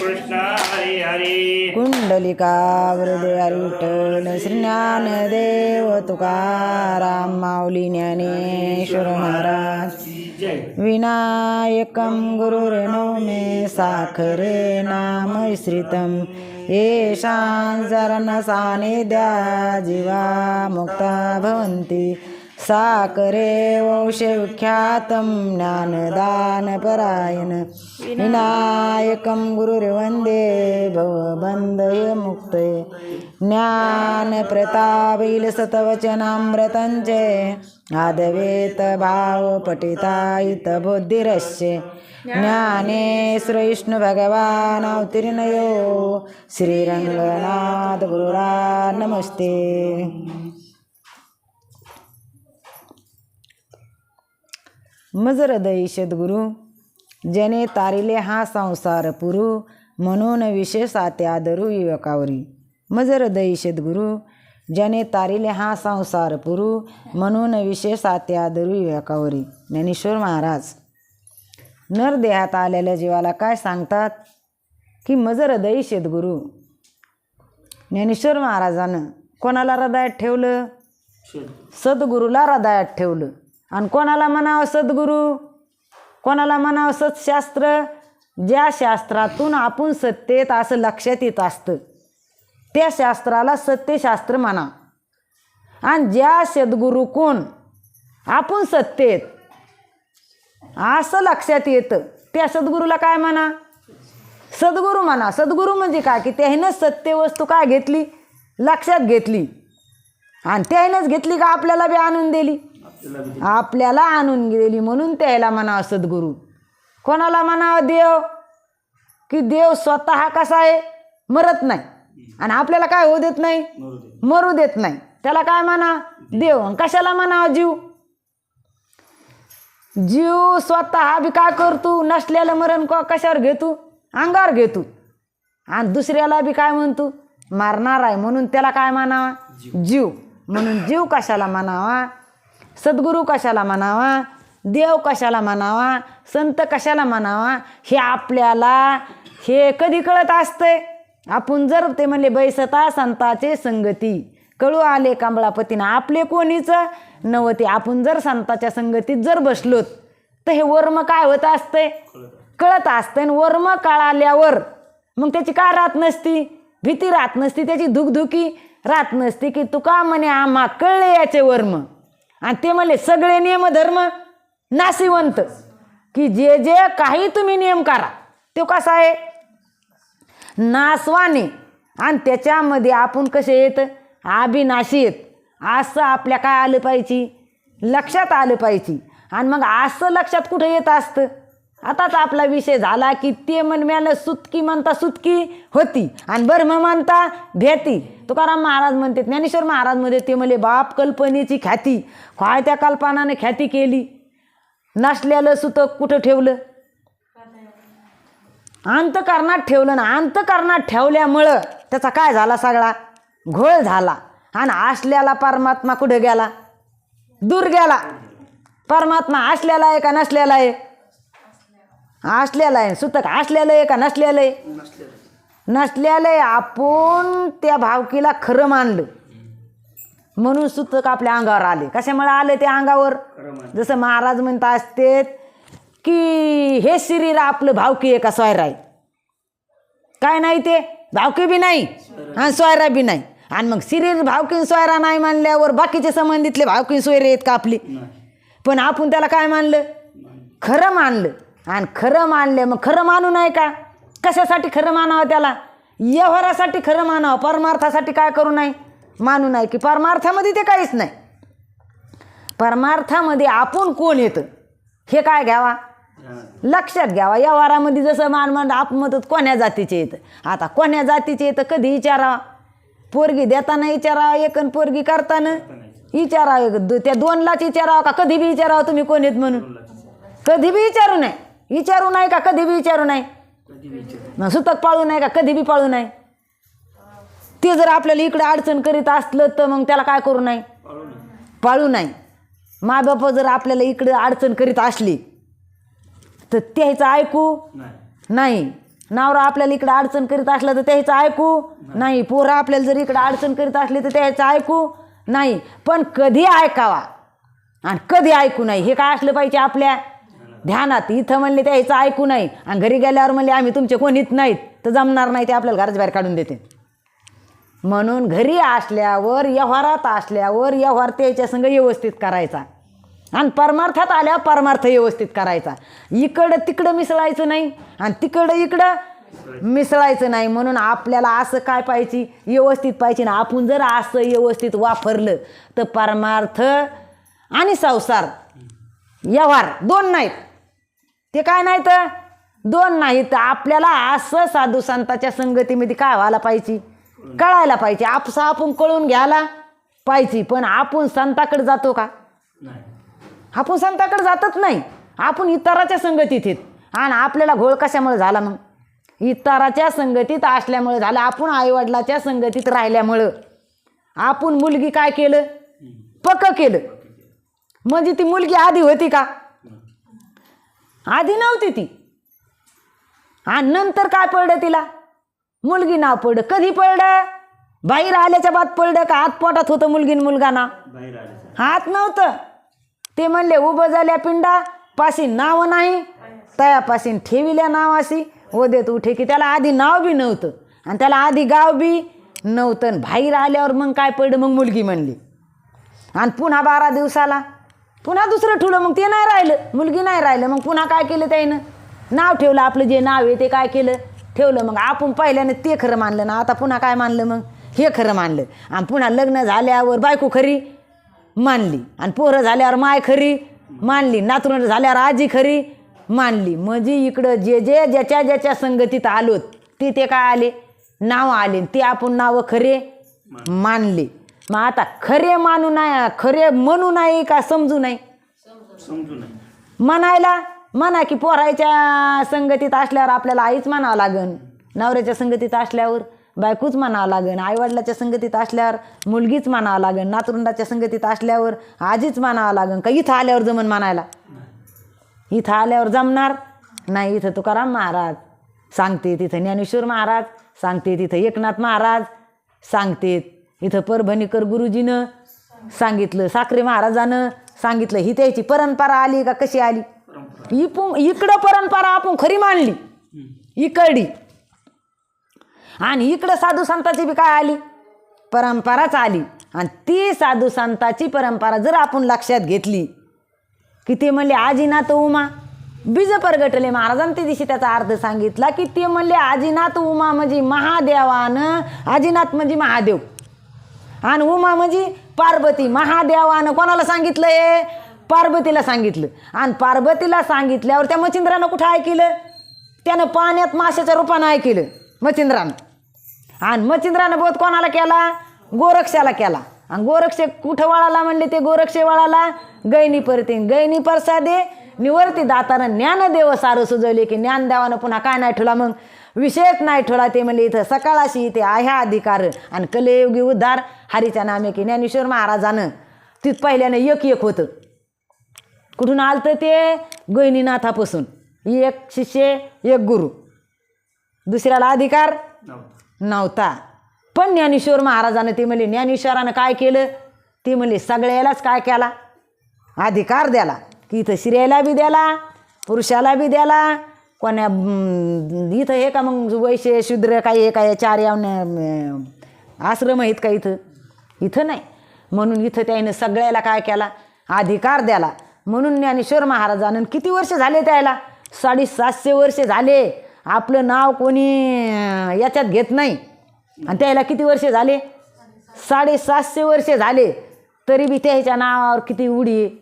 कृष्णा हरे हरे। कुंडलिका हृदय विठ्ठल श्रीज्ञानदेव तुकाराम माऊली ज्ञानेश्वर महाराज। विनायकं गुरुरेणो मे साखरे नाम श्रितं येषां शरणसानिध्या जीवा मुक्ता भवन्ति। साकरे वंशविख्यातं ज्ञानदानपरायण विनायकं गुरुर्वन्दे भवबन्धय मुक्तये ज्ञानप्रतापैलसतवचनामृतं च आदवेत भाव पठितायित बुद्धिरस्य। ज्ञाने विष्णु भगवान नमस्ते। मज हृदय सद्गुरु जने तारिले हा संसार पुरू म्हणून विशेष आत्यादरू विवेकावरी मज हृदय सद्गुरु जने तारिले हा संसार पुरू म्हणून विशेष आत्यादरू विवेकावरी ज्ञानेश्वर महाराज नर देहात आलेल्या जीवाला काय सांगतात? की मज हृदय सद्गुरू ज्ञानेश्वर महाराजानं कोणाला हृदयात ठेवलं? सद्गुरूला हृदयात ठेवलं. आणि कोणाला म्हणावं सद्गुरू? कोणाला म्हणावं सत्शास्त्र? ज्या शास्त्रातून आपण सत्तेत असं लक्षात येत असतं त्या शास्त्राला सत्यशास्त्र म्हणा. आणि ज्या सद्गुरू कोण? आपण सत्तेत असं लक्षात येतं त्या सद्गुरूला काय म्हणा? सद्गुरू म्हणा. सद्गुरू म्हणजे काय? की त्यानं सत्य वस्तू काय घेतली? लक्षात घेतली. आणि त्यानंच घेतली का आपल्याला बी आणून दिली? आपल्याला आणून दिली म्हणून त्याला म्हणावं सद्गुरू. कोणाला म्हणावं देव? की देव स्वतः कसा आहे? मरत नाही. आणि आपल्याला काय होऊ देत नाही? मरू देत नाही. त्याला काय म्हणा? देव. कशाला म्हणावं जीव? जीव स्वतः बी काय करतो? नसलेलं मरण क कशावर घेतो? अंगावर घेतो. आणि दुसऱ्याला बी काय म्हणतो? मारणार आहे. म्हणून त्याला काय म्हणावा? जीव. म्हणून जीव कशाला म्हणावा? सद्गुरू कशाला म्हणावा? देव कशाला म्हणावा? संत कशाला म्हणावा? हे आपल्याला हे कधी कळत असतंय आपण जर ते म्हणले बैसता संताचे संगती. कळू आले कांबळापतीनं आपले कोणीच? नवते आपण जर संताच्या संगतीत जर बसलोत तर हे वर्म काय होत असतंय कळत असतंय आणि वर्म कळाल्यावर मग त्याची काय राहत नसती? भीती राहत नसती त्याची धुकधुकी राहत नसती की तुका म्हणे आम्हा कळले याचे वर्म? आणि ते म्हणले सगळे नियम धर्म नाशिवंत की जे जे काही तुम्ही नियम करा तो कसा आहे? नासवाने. आणि त्याच्यामध्ये आपण कसे येत अभिनाशी येत असं आपल्या काय आलं पाहिजे? लक्षात आलं पाहिजे. आणि मग असं लक्षात कुठं येत असतं? आताच आपला विषय झाला की ते म्हणम्याला सुतकी म्हणता सुतकी होती. आणि ब्रह्म म्हणता भेती तुकाराम महाराज म्हणते ज्ञानेश्वर महाराज म्हणते ते म्हणले बाप कल्पनेची ख्याती. काय त्या कल्पनाने ख्याती केली? नसलेलं सुतक कुठं ठेवलं? अंतकरणात ठेवलं ना अंतकरणात ठेवल्यामुळं त्याचा काय झाला सगळा? घोळ झाला. आणि असल्याला परमात्मा कुठं गेला? दूर गेला. परमात्मा असलेला आहे का नसलेला आहे? असलेला आहे सुतक असलेलं आहे का नसलेलं आहे नसलेलं आहे आपण त्या भावकीला खरं मानलं. म्हणून सुतक आपल्या अंगावर आले. कशामुळे आले ते अंगावर? जसं महाराज म्हणत असते की हे शरीर आपलं भावकी आहे का सोयरा आहे काय नाही ते? भावकी बी नाही आणि सोयरा बी नाही. आणि मग शरीर भावकीन सोयरा नाही मानल्यावर बाकीचे संबंधितले भावकीन सोयरे आहेत का आपली? पण आपण त्याला काय मानलं? खरं मानलं. आणि खरं मानले मग खरं मानू नाही का? कशासाठी खरं मानावं त्याला? व्यवहारासाठी खरं मानावं परमार्थासाठी काय करू नाही मानू नाही की परमार्थामध्ये ते काहीच नाही. परमार्थामध्ये आपण कोण येतं? हे काय घ्यावा? लक्षात घ्यावा. व्यवहारामध्ये जसं मान मान आपण कोण्या जातीचे येतं? आता कोण्या जातीचे येतं? कधी विचारावा? पोरगी देताना विचारावा एक पोरगी करताना? विचारावं त्या दोनलाच विचारावं का? कधी बी विचारावं तुम्ही कोण येत म्हणून? कधी बी विचारू नये. विचारू नाही का? कधी बी विचारू नाही. सुतक पाळू नाही का? कधी बी पाळू नाही. ते जर आपल्याला इकडे अडचण करीत असलं तर मग त्याला काय करू नाही? पाळू नाही. माय बाप जर आपल्याला इकडे अडचण करीत असली तर त्याचं ऐकू नाही. नवरा आपल्याला इकडे अडचण करीत असलं तर त्याचं ऐकू नाही. पोरं आपल्याला जर इकडे अडचण करीत असली तर त्याचं ऐकू नाही. पण कधी ऐकावा? आणि कधी ऐकू नाही? हे काय असलं पाहिजे आपल्या? ध्यानात इथं म्हणले त्याचं ऐकू नाही. आणि घरी गेल्यावर म्हणले आम्ही तुमचे कोणीत नाहीत. तर जमणार नाही ते आपल्याला घराच्या बाहेर काढून देते म्हणून घरी असल्यावर व्यवहारात असल्यावर व्यवहार त्याच्या संग व्यवस्थित करायचा. आणि परमार्थात आल्या परमार्थ व्यवस्थित करायचा. इकडं तिकडं मिसळायचं नाही आणि तिकडं इकडं मिसळायचं नाही. म्हणून आपल्याला असं काय पाहिजे? व्यवस्थित पाहिजे. ना आपण जर असं व्यवस्थित वापरलं तर परमार्थ आणि संसार व्यवहार दोन नाहीत. ते काय नाही तर? दोन नाही तर आपल्याला असं साधू संताच्या संगतीमध्ये काय व्हायला पाहिजे? कळायला पाहिजे. आपसा आपण कळून घ्यायला पाहिजे. पण आपण संताकडे जातो का? आपण संताकडे जातच नाही. आपण इतराच्या संगतीत आहेत. आणि आपल्याला घोळ कशामुळे झाला मग? इतराच्या संगतीत असल्यामुळे झालं. आपण आईवडिलाच्या संगतीत राहिल्यामुळं. आपण मुलगी काय केलं. पक्क केलं. म्हणजे ती मुलगी आधी होती का? आधी नव्हती ती. आणि नंतर काय पडलं तिला? मुलगी नाव पडलं. कधी पडलं? बाहेर आल्याच्या बाद पडलं का? हात पोटात होतं मुलगी मुलगा ना? हात नव्हतं. ते म्हणले उभं झाल्या पिंडा पाशी नाव नाही. तयापाशीन ठेविल्या नावाशी. ओ देत उठे की त्याला आधी नाव बी नव्हतं. आणि त्याला आधी गाव बी नव्हतं. आणि बाहेर आल्यावर मग काय पडलं? मग मुलगी म्हणली. आणि पुन्हा बारा दिवसाला पुन्हा दुसरं ठेवलं मग ते नाही राहिलं. मुलगी नाही राहिलं मग पुन्हा काय केलं त्यानं नाव ठेवलं आपलं जे नाव आहे ते काय केलं? ठेवलं मग आपण पहिल्यानं ते खरं मानलं ना आता पुन्हा काय मानलं मग? हे खरं मानलं. आणि पुन्हा लग्न झाल्यावर बायको खरी मानली. आणि पोरं झाल्यावर माय खरी मानली. नातरुण झाल्यावर आजी खरी मानली. म्हणजे इकडं जे जे ज्याच्या ज्याच्या संगतीत आलोत ते ते काय आले? नाव आले. ते आपण नावं खरे मानले. मग आता खरे मानू नाही खरे म्हणू नाही का समजू नाही? समजू नाही. म्हणायला म्हणा की पोरायच्या संगतीत असल्यावर आपल्याला आईच म्हणावं लागन. नवऱ्याच्या संगतीत असल्यावर बायकोच म्हणावं लागन. आईवडिलाच्या संगतीत असल्यावर मुलगीच म्हणावं लागन. नातरुंडाच्या संगतीत असल्यावर आजीच म्हणावं लागन. का इथं आल्यावर जमन म्हणायला? इथं आल्यावर जमणार? नाही इथं तुकाराम महाराज सांगते तिथं ज्ञानेश्वर महाराज सांगते तिथं एकनाथ महाराज सांगतेत इथं परभणीकर गुरुजीनं सांगितलं साखरे महाराजानं सांगितलं ही त्याची परंपरा आली का कशी आली? इपू इकडं परंपरा आपण खरी मानली. इकडली. आणि इकडं साधू संताची बी काय आली? परंपराच आली. आणि ती साधू संताची परंपरा जर आपण लक्षात घेतली की ते म्हणले आजीनाथ उमा. बीज परगटले महाराजांनी ते दिवशी त्याचा अर्थ सांगितला की ते म्हणले आजीनाथ उमा म्हणजे महादेवानं आजीनाथ म्हणजे महादेव. आणि उमा म्हणजे पार्वती. महादेवानं कोणाला सांगितलंय? पार्वतीला सांगितलं. आणि पार्वतीला सांगितल्यावर त्या मच्छिंद्रानं कुठं ऐकलं? त्यानं पाण्यात माशाच्या रूपानं ऐकलं मच्छिंद्रानं. आणि मच्छिंद्रानं बोध कोणाला केला? गोरक्षाला केला. आणि गोरक्षे कुठं वळाला म्हणले ते? गोरक्षे वळाला गैनी परते गैनी परसादे निवर्ती दातानं ज्ञानदेव सारं सुजवले की ज्ञानदेवानं पुन्हा काय नाही ठेवला मग? विषयच नाही ठेवला ते म्हणले इथं सकाळाशी इथे आहे अधिकार. आणि कलेयुगी उद्धार हरीच्या नामे की ज्ञानेश्वर महाराजानं. तिथं पहिल्यानं एक एक होतं. कुठून आलतं ते? गहिनीनाथापासून एक शिष्य एक गुरु. दुसऱ्याला अधिकार? नव्हतं. नव्हता. पण ज्ञानेश्वर महाराजानं ते म्हणले ज्ञानेश्वरानं काय केलं? ते म्हणले सगळ्यालाच काय केला? अधिकार द्याला. की इथं स्त्रियाला बी द्याला पुरुषाला बी द्याला कोण्या इथं हे का मग वैश्य शूद्र काही हे काय चार यावनं आश्रम आहेत का इथं? इथं नाही. म्हणून इथं त्याने सगळ्याला काय केला? अधिकार द्याला. म्हणून ज्ञानेश्वर महाराजानं किती वर्ष झाले त्याला? साडेसातशे वर्ष झाले. आपलं नाव कोणी याच्यात घेत नाही. आणि त्याला किती वर्ष झाले? साडेसातशे वर्ष झाले. तरी बी त्याच्या नावावर किती उडी.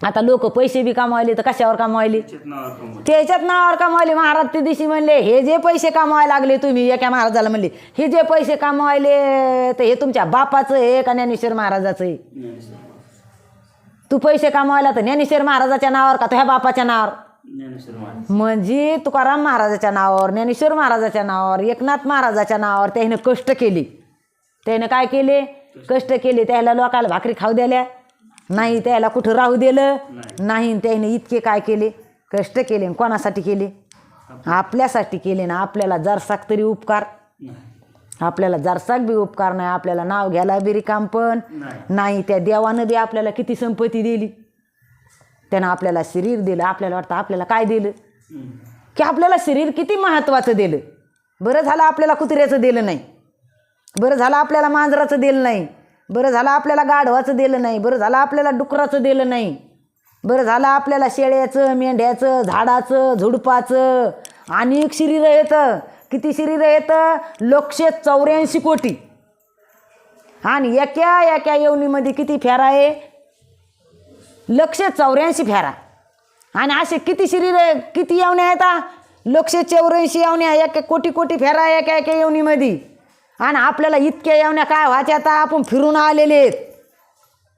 आता लोक पैसे बी कमावले तर कशावर कमावले? त्याच्यात नावावर कमवलं. कमावले. महाराज ते दिवशी म्हणले हे जे पैसे कमवायला लागले तुम्ही एका महाराजाला म्हणले हे जे पैसे कमवायले तर हे तुमच्या बापाचं आहे का ज्ञानेश्वर महाराजाचं आहे? तू पैसे कमवायला तर ज्ञानेश्वर महाराजाच्या नावावर का तुझ्या बापाच्या नावावर? म्हणजे तुकाराम महाराजाच्या नावावर ज्ञानेश्वर महाराजाच्या नावावर एकनाथ महाराजाच्या नावावर त्याने कष्ट केले. त्याने काय केले? कष्ट केले. त्याला लोकाला भाकरी खाऊ द्याल्या. नाही त्याला कुठं राहू दिलं? नाही. त्याने इतके काय केले? कष्ट केले कोणासाठी केले? आपल्यासाठी केले ना आपल्याला जरसाक तरी उपकार. आपल्याला जरसाक बी उपकार नाही आपल्याला नाव घ्यायला बी रिकाम पण. नाही. त्या देवानं बी आपल्याला किती संपत्ती दिली? त्यानं आपल्याला शरीर दिलं आपल्याला वाटतं आपल्याला काय दिलं. की आपल्याला शरीर किती महत्त्वाचं दिलं? बरं झालं आपल्याला कुत्र्याचं दिलं नाही. बरं झालं आपल्याला मांजराचं दिलं नाही. बरं झालं आपल्याला गाढवाचं दिलं नाही बरं झालं आपल्याला डुकराचं दिलं नाही. बरं झालं आपल्याला शेळ्याचं मेंढ्याचं झाडाचं झुडपाचं. अनेक शरीर येतं. किती शरीर येतं? लोकशे चौऱ्याऐंशी कोटी. आणि एका एका येवणीमध्ये किती फेरा आहे? लक्षे चौऱ्याऐंशी फेरा. आणि असे किती शरीर किती येवण्या येतात लक्षे चौऱ्याऐंशी येवण्या एक कोटी कोटी फेरा एका एका येवणीमध्ये. आणि आपल्याला इतक्या येवण्या काय व्हायच्या आता? आपण फिरून आलेले आहेत.